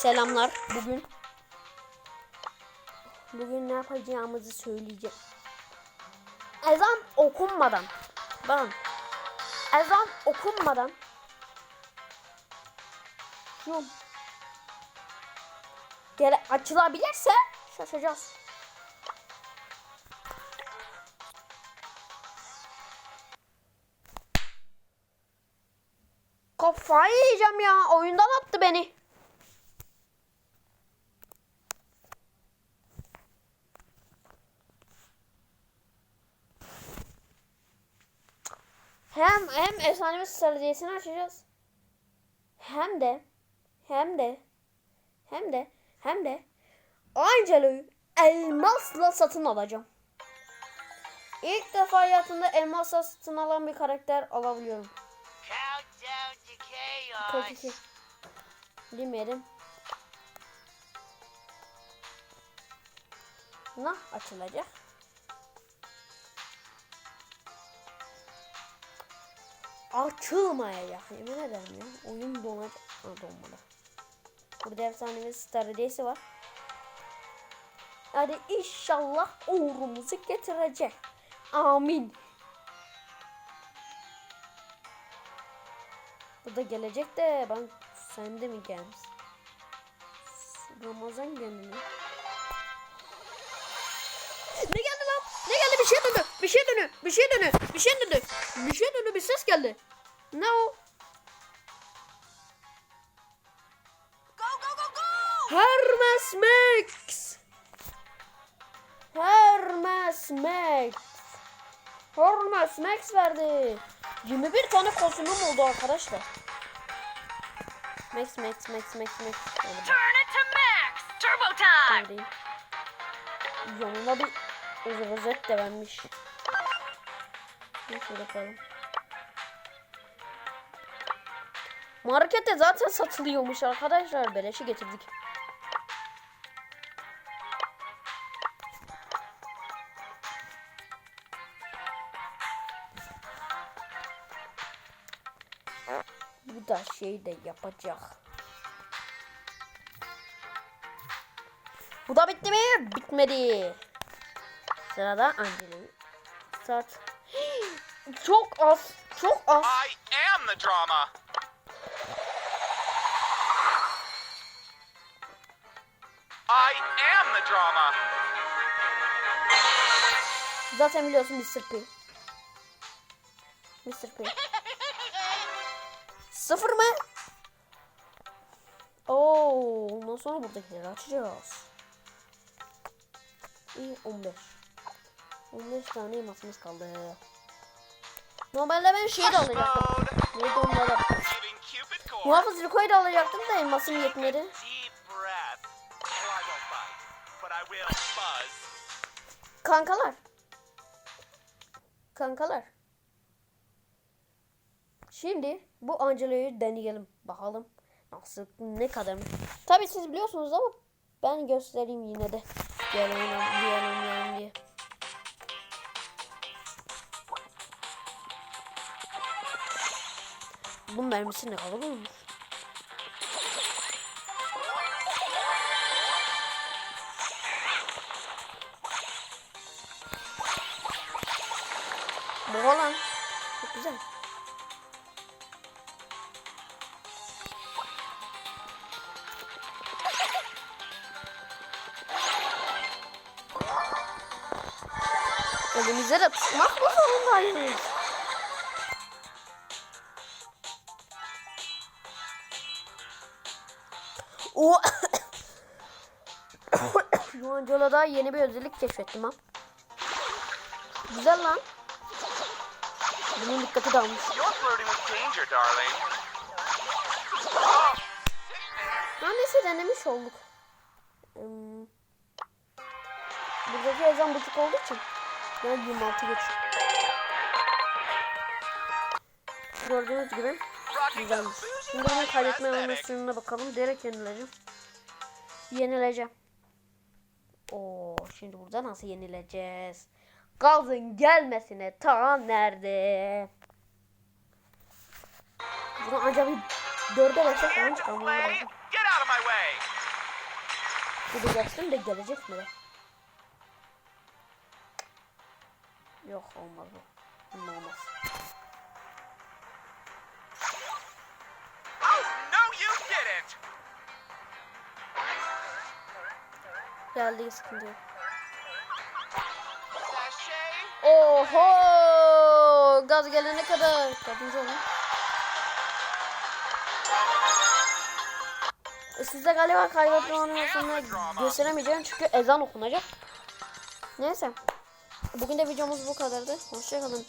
Selamlar. Bugün bugün ne yapacağımızı söyleyeceğim. Ezan okunmadan bakın ezan okunmadan şu gele açılabilirse şaşacağız. Kafayı yiyeceğim ya. Oyundan attı beni. Hem hem efsanevi stratejisini açacağız. Hem de hem de hem de hem de Angelo'yu elmasla satın alacağım. İlk defa hayatımda elmasla satın alan bir karakter alabiliyorum. 42. Bilmeyelim. Nah açılacak. Açılmayacak yemin ederim ya. Oyun donacak. Ha donmadı. Burada efsanevi Stardust var. Hadi inşallah uğrumuzu getirecek. Amin. Bu da gelecek de ben sen de mi gelmiş? Ramazan geldi mi? Ne geldi lan? Ne geldi? Bir şey döndü. Bir şey döndü. Bir şey döndü. Bir şey döndü. Bir şey döndü. Bir ses geldi. Ne o? Go, go, go, go! Hermes Max. Hermes Max. Hermes Max verdi. 21 tane kostümüm oldu arkadaşlar. Max Max Max Max Max. Turn it to max! Turbo time! Yanına bir rozet de vermiş. Şöyle yapalım. Markette zaten satılıyormuş arkadaşlar. Beleşi getirdik. Bu da şey de yapacak. Bu da bitti mi? Bitmedi. Sırada Angelina. Start. Çok az. Çok az. I am the drama. I am the drama. Zaten biliyorsun Mr. P. Mr. P. Sıfır mı? Oo, ondan sonra buradakileri açacağız. İyi 15. 15 tane elmasımız kaldı. Normalde ben şeyi de alacaktım. Neydi Cupid core. Muhafız Rico'yu da alacaktım da elmasım yetmedi. Kankalar. Kankalar. Şimdi bu Angelo'yu deneyelim. Bakalım nasıl ne kadar. Tabi siz biliyorsunuz ama ben göstereyim yine de. Gel oynayalım, gel oynayalım diye. Bunun mermisi ne kadar olmuş? Bu lan. Çok güzel. Elimize de tutmak mı zorundayız? O Şu an yeni bir özellik keşfettim ha. Güzel lan. Bunun dikkati darling. Her neyse denemiş olduk. Hmm. Buradaki ezan buçuk olduğu için. Yani 26 geç. Gördüğünüz gibi güzelmiş. Şimdi bunun kaydetme animasyonuna bakalım. Direkt yenileceğim. Yenileceğim. Oo, şimdi burada nasıl yenileceğiz? Gazın gelmesine ta nerede? Bunu ancak bir dörde baksak falan çıkarmam lazım. Gideceksin de gelecek mi? Yok olmaz bu. Olmaz. Oh! Geldi sıkıntı yok. Oho! Gaz gelene kadar. Dördüncü olun. Size galiba kaybetme animasyonunu gösteremeyeceğim çünkü ezan okunacak. Neyse. Bugün de videomuz bu kadardı. Hoşçakalın.